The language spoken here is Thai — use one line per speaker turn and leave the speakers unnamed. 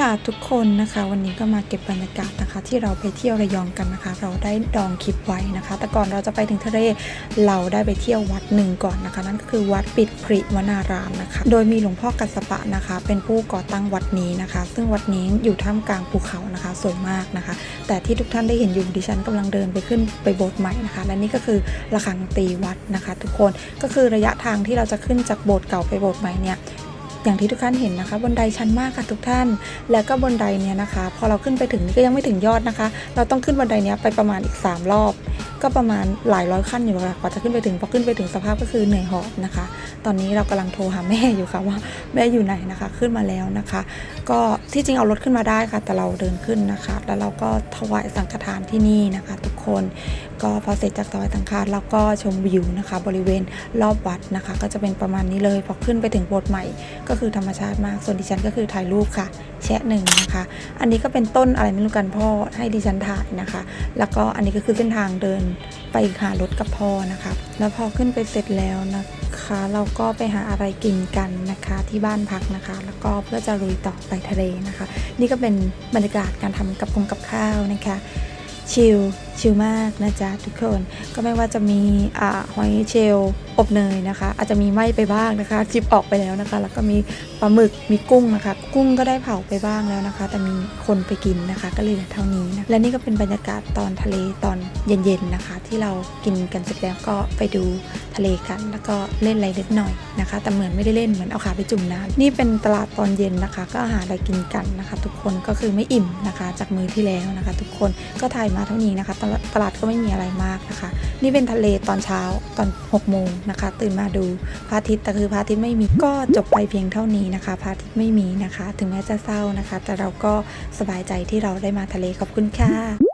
ค่ะทุกคนนะคะวันนี้ก็มาเก็บบรรยากาศนะคะ ที่เราไปเที่ยวระยองกันนะคะ เราได้ดองคลิปไว้นะคะ แต่ก่อนเราจะไปถึงทะเลเราได้ไปเที่ยววัดหนึ่งก่อนนะคะ นั่นก็คือวัดปิดพริวนารามนะคะ โดยมีหลวงพ่อกัสสปะนะคะ เป็นผู้ก่อตั้งวัดนี้นะคะ ซึ่งวัดนี้อยู่ท่ามกลางภูเขานะคะสวยมากนะคะ แต่ที่ทุกท่านได้เห็นอยู่ดิฉันกำลังเดินไปขึ้นไปโบสถ์ใหม่นะคะ และนี่ก็คือระฆังตีวัดนะคะ ทุกคนก็คือระยะทางที่เราจะขึ้นจากโบสถ์เก่าไปโบสถ์ใหม่เนี่ย อย่างที่ทุกท่านเห็นนะคะ บนไดชันมากค่ะทุกท่าน แล้วก็บนไดเนี่ยนะคะ พอเราขึ้นไปถึงนี่ก็ยังไม่ถึงยอดนะคะ เราต้องขึ้นบันไดเนี้ยไปประมาณอีก 3 รอบ ก็ประมาณหลายร้อยขั้นอยู่ค่ะกว่าจะขึ้นไปถึงพอขึ้นไปถึงสภาพก็คือเหนื่อยหอบนะคะ ตอนนี้เรากำลังโทรหาแม่อยู่ค่ะว่าแม่อยู่ไหนนะคะ ขึ้นมาแล้วนะคะ ก็ที่จริงเอารถขึ้นมาได้ค่ะ แต่เราเดินขึ้นนะคะ แล้วเราก็ถวายสังฆทานที่นี่นะคะ ทุกคนก็พอเสร็จจากถวายสังฆทานเราก็ชมวิวนะคะ บริเวณรอบวัดนะคะ ก็จะเป็นประมาณนี้เลยพอขึ้นไปถึงโบสถ์ใหม่ ก็คือธรรมชาติมากส่วนดิฉันก็คือถ่ายรูปค่ะ แชะหนึ่งนะคะ อันนี้ก็เป็นต้นอะไรไม่รู้กันพ่อให้ดิฉันถ่ายนะคะ แล้วก็อันนี้ก็คือเส้นทางเดินไปหารถกับพ่อนะคะ แล้วพอขึ้นไปเสร็จแล้วนะคะ เราก็ไปหาอะไรกินกันนะคะที่บ้านพักนะคะ แล้วก็เพื่อจะลุยต่อไปทะเลนะคะ นี่ก็เป็นบรรยากาศการทำกับคงกับข้าวนะคะชิลชิลมากนะจ๊ะทุกคนก็ไม่ว่าจะมีอ่าหอยเชลล์อบเนยนะคะ อาจจะมีไหม้ไปบ้างนะคะจิบออกไปแล้วนะคะ แล้วก็มีปลาหมึกมีกุ้งนะคะ กุ้งก็ได้เผาไปบ้างแล้วนะคะ แต่มีคนไปกินนะคะ ก็เลยเหลือเท่านี้นะและนี่ก็เป็นบรรยากาศตอนทะเลตอนเย็นๆนะคะ ที่เรากินกันเสร็จแล้วก็ไปดูทะเลกันแล้วก็เล่นอะไรเล็กหน่อยนะคะ แต่เหมือนไม่ได้เล่นเหมือนเอาขาไปจุ่มน้ำนี่เป็นตลาดตอนเย็นนะคะ ก็หาอะไรกินกันนะคะ ทุกคนก็คือไม่อิ่มนะคะ จากมือที่แล้วนะคะ ทุกคนก็ถ่ายมาเท่านี้นะคะตลาดตลาดก็ไม่มีอะไรมากนะคะ นี่เป็นทะเลตอนเช้าตอน6โมงนะคะ ตื่นมาดูพระอาทิตย์แต่คือพระอาทิตย์ไม่มีก็จบไปเพียงเท่านี้นะคะพระอาทิตย์ไม่มีนะคะ ถึงแม้จะเศร้านะคะ แต่เราก็สบายใจที่เราได้มาทะเลขอบคุณค่ะ